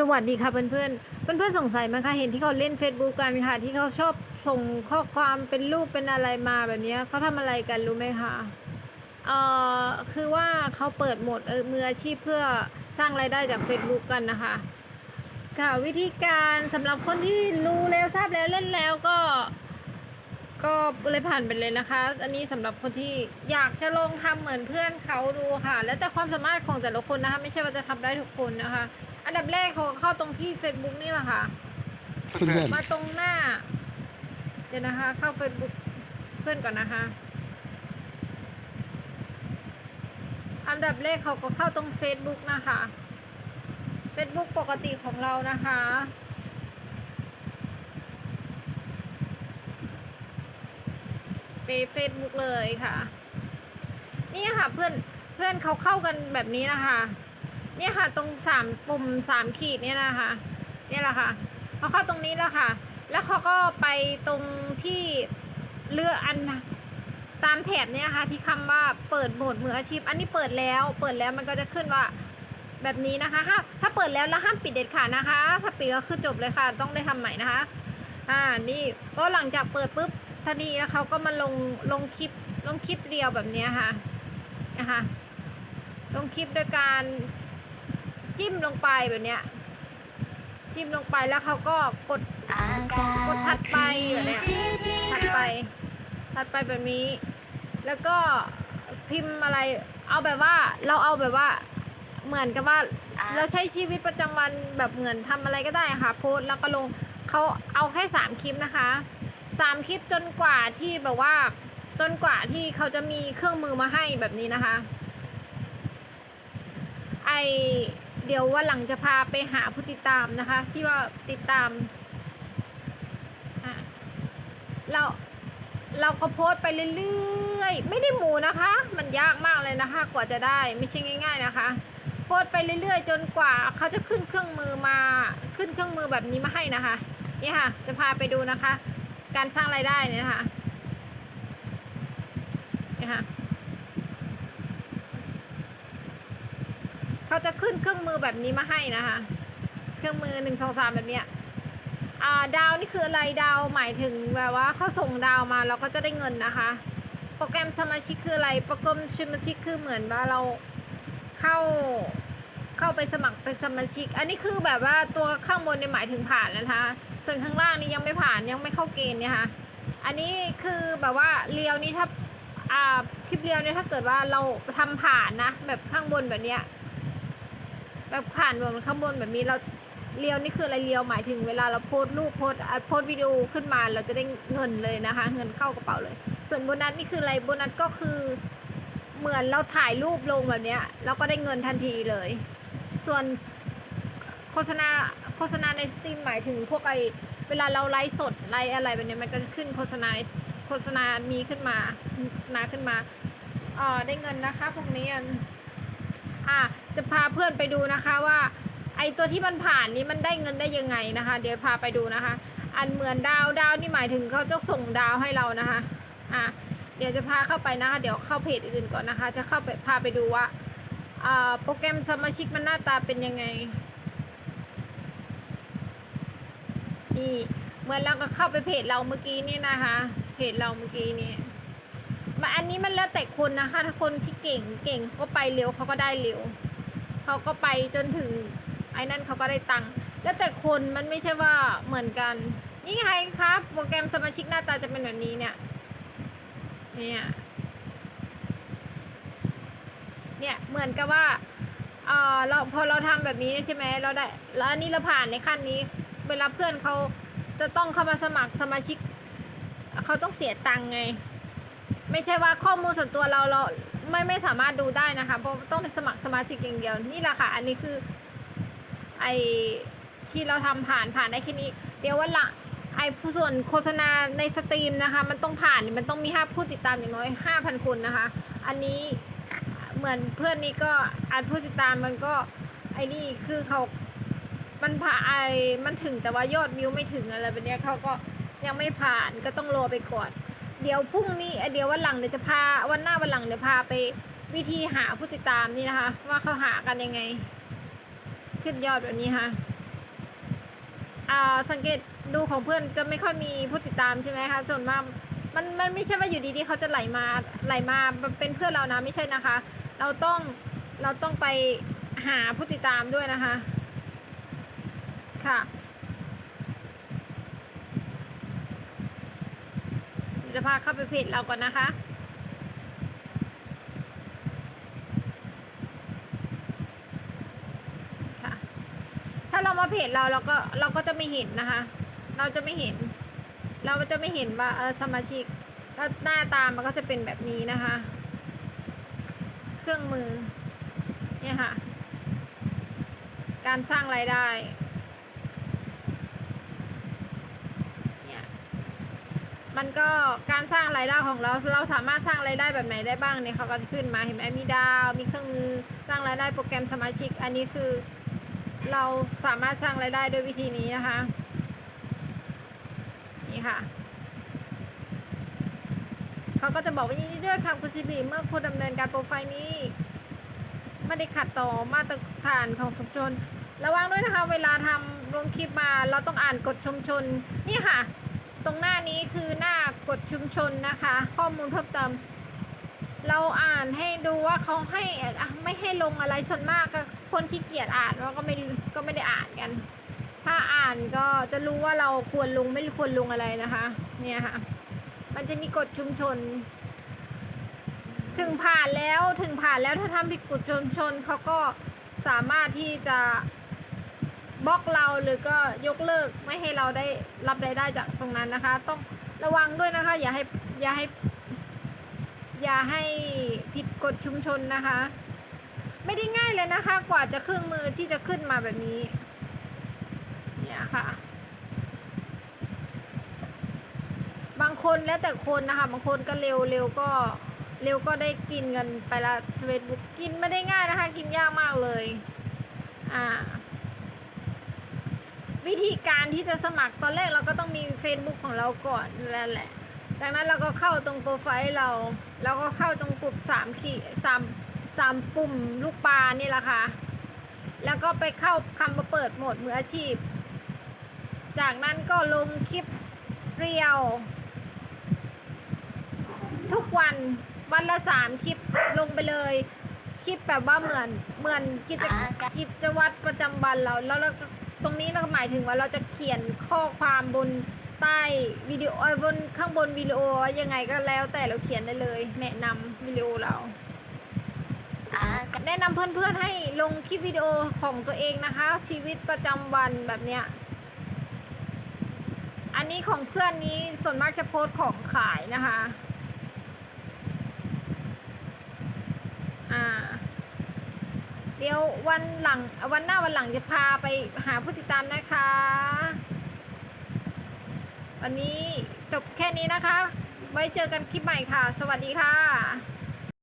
สวัสดีค่ะเพื่อนเพื่อนเพื่อนเพื่อนสงสัยไหมคะเห็นที่เขาเล่น Facebook กันค่ะ ที่เขาชอบส่งข้อความเป็นรูปเป็นอะไรมาแบบนี้เขาทำอะไรกันรู้ไหมคะเอ่อคือว่าเขาเปิดโหมดเออมืออาชีพเพื่อสร้างรายได้จาก Facebook กันนะคะ ค่ะวิธีการสำหรับคนที่รู้แล้วทราบแล้วเล่นแล้วก็ ก็เลยผ่านไปเลยนะคะ อันนี้สำหรับคนที่อยากจะลองทำเหมือนเพื่อนเขาดูค่ะ แล้วแต่ความสามารถของแต่ละคนนะคะ ไม่ใช่ว่าจะทำได้ทุกคนนะคะ อันดับแรกเขาเข้าตรงที่ Facebook นี่แหละค่ะ เพื่อนมาตรงหน้า เดี๋ยวนะคะ เข้า Facebook เพื่อนก่อนนะคะ อันดับแรกเขาก็เข้าตรง Facebook นะคะ Facebook ปกติของเรานะคะไป Facebook เลยค่ะ นี่ค่ะเพื่อนเพื่อนเขาเข้ากันแบบนี้นะคะ เนี่ยค่ะ ตรงสามปุ่มสามขีดเนี่ยนะคะ เนี่ยแหละค่ะเขาเข้าตรงนี้แล้วค่ะ แล้วเขาก็ไปตรงที่เลือกอันตามแถบเนี่ยนะคะที่คำว่าเปิดโหมดมืออาชีพ อันนี้เปิดแล้ว เปิดแล้วมันก็จะขึ้นว่าแบบนี้นะคะถ้าถ้าเปิดแล้วแล้วห้ามปิดเด็ดขาดนะคะ ถ้าปิดก็คือจบเลยค่ะ ต้องได้ทำใหม่นะคะ อ่า นี่ก็หลังจากเปิดปุ๊บทันทีแล้วเขาก็มาลงลงคลิปลงคลิปเดียวแบบนี้ค่ะ นะคะ ลงคลิปโดยการ จิ้มลงไปแบบเนี้ย จิ้มลงไปแล้วเขาก็กดกดถัดไปแบบเนี้ยถัดไปถัดไปแบบนี้ แล้วก็พิมพ์อะไร เอาแบบว่าเราเอาแบบว่าเหมือนกับว่าเราใช้ชีวิตประจำวันแบบเหมือนทำอะไรก็ได้ค่ะโพสแล้วก็ลงเขาเอาแค่สามคลิปนะคะสามคลิปจนกว่าที่แบบว่าจนกว่าที่เขาจะมีเครื่องมือมาให้แบบนี้นะคะ ไอ เดี๋ยววันหลังจะพาไปหาผู้ติดตามนะคะ ที่ว่าติดตามอะเราเราก็โพสต์ไปเรื่อยๆ ไม่ได้หมูนะคะ มันยากมากเลยนะคะ กว่าจะได้ไม่ใช่ง่าย ๆนะคะ โพสต์ไปเรื่อย ๆ จนกว่าเขาจะขึ้นเครื่องมือมาขึ้นเครื่องมือแบบนี้มาให้นะคะนี่ค่ะ จะพาไปดูนะคะ การสร้างรายได้เนี่ยนะคะนี่ค่ะ เขาจะขึ้นเครื่องมือแบบนี้มาให้นะคะ เครื่องมือหนึ่งสองสามแบบเนี้ยอ่าดาวนี่คืออะไรดาวหมายถึงแบบว่าเขาส่งดาวมาเราก็จะได้เงินนะคะ โปรแกรมสมาชิกคืออะไรโปรแกรมสมาชิกคือเหมือนว่าเราเข้าเข้าไปสมัครเป็นสมาชิก อันนี้คือแบบว่าตัวข้างบนเนี่ยหมายถึงผ่านแล้วนะคะ ส่วนข้างล่างนี่ยังไม่ผ่านยังไม่เข้าเกณฑ์เนี่ยค่ะอันนี้คือแบบว่าเรียวนี่ถ้าอ่าคลิปเรียวเนี่ยถ้าเกิดว่าเราทำผ่านนะแบบข้างบนแบบเนี้ย แบบผ่านบนข้างบนแบบนี้เราเรียวนี่คืออะไรเรียวหมายถึงเวลาเราโพสรูปโพสโพสวิดีโอขึ้นมาเราจะได้เงินเลยนะคะ เงินเข้ากระเป๋าเลย ส่วนโบนัสนี่คืออะไรโบนัสก็คือเหมือนเราถ่ายรูปลงแบบเนี้ยเราก็ได้เงินทันทีเลย ส่วนโฆษณาโฆษณาในสตรีมหมายถึงพวกไอเวลาเราไลฟ์สดไลฟ์อะไรแบบนี้มันก็จะขึ้นโฆษณาโฆษณามีขึ้นมาโฆษณาขึ้นมาอ่าได้เงินนะคะ พวกนี้อะ จะพาเพื่อนไปดูนะคะว่า ไอตัวที่มันผ่านนี้มันได้เงินได้ยังไงนะคะ เดี๋ยวพาไปดูนะคะ อันเหมือนดาวดาวนี่หมายถึงเขาจะส่งดาวให้เรานะคะอะเดี๋ยวจะพาเข้าไปนะคะ เดี๋ยวเข้าเพจอื่นก่อนนะคะ จะเข้าไปพาไปดูว่าโปรแกรมสมาชิกมันหน้าตาเป็นยังไงนี่เหมือนเราก็เข้าไปเพจเราเมื่อกี้นี่นะคะ เพจเราเมื่อกี้นี่มาอันนี้มันแล้วแต่คนนะคะ ถ้าคนที่เก่งเก่งก็ไปเร็วเขาก็ได้เร็ว เขาก็ไปจนถึงไอ้นั่นเขาก็ได้ตังค์แล้วแต่คนมันไม่ใช่ว่าเหมือนกัน นี่ไงครับ โปรแกรมสมาชิกหน้าตาจะเป็นแบบนี้เนี่ย เนี่ยเนี่ยเหมือนกับว่าเออเราพอเราทำแบบนี้ใช่ไหมเราได้แล้วอันนี้เราผ่านในขั้นนี้ เวลาเพื่อนเขาจะต้องเข้ามาสมัครสมาชิกเขาต้องเสียตังค์ไง ไม่ใช่ว่าข้อมูลส่วนตัวเราเรา ไม่ไม่สามารถดูได้นะคะ เพราะต้องสมัครสมาชิกอย่างเดียว นี่แหละค่ะ อันนี้คือ ไอที่เราทำผ่านผ่านได้แค่นี้ เดี๋ยววันละไอผู้ส่วนโฆษณาในสตรีมนะคะ มันต้องผ่านมันต้องมีห้าผู้ติดตามอย่างน้อยห้าพันคนนะคะ อันนี้เหมือนเพื่อนนี่ก็อันผู้ติดตามมันก็ไอ้นี่คือเขา มันผ่าไอมันถึงแต่ว่ายอดวิวไม่ถึงอะไรแบบเนี้ยเขาก็ยังไม่ผ่านก็ต้องรอไปก่อน เดี๋ยวพรุ่งนี้เดี๋ยววันหลังเดี๋ยวจะพาวันหน้าวันหลังเดี๋ยวพาไปวิธีหาผู้ติดตามนี่นะคะ ว่าเขาหากันยังไง ขึ้นยอดแบบนี้ค่ะอ่าสังเกตดูของเพื่อนจะไม่ค่อยมีผู้ติดตามใช่ไหมคะส่วนมากมันมันไม่ใช่ว่าอยู่ดีๆเขาจะไหลมาไหลมาเป็นเพื่อนเรานะไม่ใช่นะคะ เราต้องเราต้องไปหาผู้ติดตามด้วยนะคะ ค่ะเดี๋ยว จะพาเข้าไปเพจเราก่อนนะคะ ค่ะ ถ้าเรามาเพจเราเราก็เราก็จะไม่เห็นนะคะ เราจะไม่เห็น เราจะไม่เห็นว่าเออสมาชิกแล้วหน้าตามันก็จะเป็นแบบนี้นะคะ เครื่องมือ เนี่ยค่ะ การสร้างรายได้ เนี่ย มันก็การสร้างรายได้ของเราเราสามารถสร้างรายได้แบบไหนได้บ้างเนี่ยเขาก็จะขึ้นมาเห็นไหมมีดาว มีเครื่องมือสร้างรายได้โปรแกรมสมาชิก อันนี้คือ เราสามารถสร้างรายได้ด้วยวิธีนี้นะคะนี่ค่ะเขาก็จะบอกว่ายินดีด้วยค่ะคุณสิริเมื่อคุณดำเนินการโปรไฟล์นี้ไม่ได้ขัดต่อมาตรฐานของชุมชน ระวังด้วยนะคะ เวลาทำลงคลิปมาเราต้องอ่านกฎชุมชนนี่ค่ะ ตรงหน้านี้คือหน้ากฎชุมชนนะคะ ข้อมูลเพิ่มเติม เราอ่านให้ดูว่าเขาให้อะไม่ให้ลงอะไรส่วนมากก็คนขี้เกียจอ่านเราก็ไม่ก็ไม่ได้อ่านกัน ถ้าอ่านก็จะรู้ว่าเราควรลงไม่ควรลงอะไรนะคะ เนี่ยค่ะ มันจะมีกฎชุมชน ถึงผ่านแล้วถึงผ่านแล้วถ้าทำผิดกฎชุมชนเขาก็สามารถที่จะ บล็อกเราหรือก็ยกเลิกไม่ให้เราได้รับรายได้จากตรงนั้นนะคะ ต้องระวังด้วยนะคะ อย่าให้อย่าให้ อย่าให้ผิดกฎชุมชนนะคะ ไม่ได้ง่ายเลยนะคะ กว่าจะเครื่องมือที่จะขึ้นมาแบบนี้ เนี่ยค่ะ บางคนแล้วแต่คนนะคะ บางคนก็เร็วเร็วก็เร็วก็ได้กินเงินไปละเฟซบุ๊กกินไม่ได้ง่ายนะคะ กินยากมากเลย อ่า วิธีการที่จะสมัครตอนแรกเราก็ต้องมี Facebook ของเราก่อนนั่นแหละ จากนั้นเราก็เข้าตรงโปรไฟล์เราแล้วก็เข้าตรงปุ่มสามขีดสามสามปุ่มลูกปลานี่แหละค่ะ แล้วก็ไปเข้าคำมาเปิดโหมดมืออาชีพ จากนั้นก็ลงคลิปเรียว ทุกวันวันละสามคลิปลงไปเลยคลิปแบบว่าเหมือนเหมือนกิจกิจวัตรประจำวันเราแล้วเราก็ ตรงนี้เราหมายถึงว่าเราจะเขียนข้อความบนใต้วิดีโอบนข้างบนวิดีโอยังไงก็แล้วแต่เราเขียนได้เลย แนะนำวิดีโอเราแนะนำเพื่อนๆให้ลงคลิปวิดีโอของตัวเองนะคะ ชีวิตประจำวันแบบเนี้ยอันนี้ของเพื่อนนี้ส่วนมากจะโพสต์ของขายนะคะ อ่า เดี๋ยววันหลังวันหน้าวันหลังจะพาไปหาผู้ติดตามนะคะ วันนี้จบแค่นี้นะคะ ไว้เจอกันคลิปใหม่ค่ะ สวัสดีค่ะ